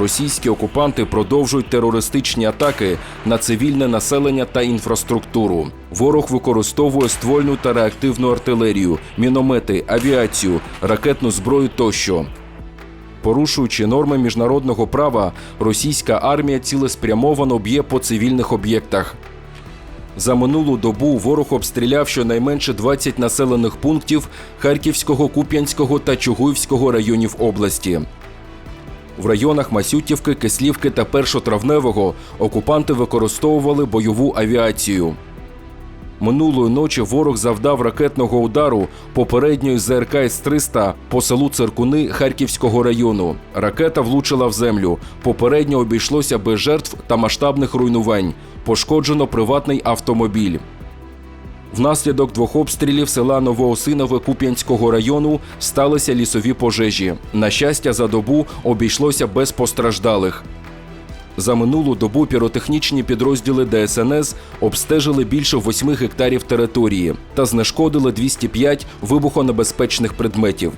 Російські окупанти продовжують терористичні атаки на цивільне населення та інфраструктуру. Ворог використовує ствольну та реактивну артилерію, міномети, авіацію, ракетну зброю тощо. Порушуючи норми міжнародного права, російська армія цілеспрямовано б'є по цивільних об'єктах. За минулу добу ворог обстріляв щонайменше 20 населених пунктів Харківського, Куп'янського та Чугуївського районів області. В районах Масютівки, Кислівки та Першотравневого окупанти використовували бойову авіацію. Минулої ночі ворог завдав ракетного удару попередньої ЗРК С-300 по селу Циркуни Харківського району. Ракета влучила в землю. Попередньо обійшлося без жертв та масштабних руйнувань. Пошкоджено приватний автомобіль. Внаслідок двох обстрілів села Новоосинове Куп'янського району сталися лісові пожежі. На щастя, за добу обійшлося без постраждалих. За минулу добу піротехнічні підрозділи ДСНС обстежили більше 8 гектарів території та знешкодили 205 вибухонебезпечних предметів.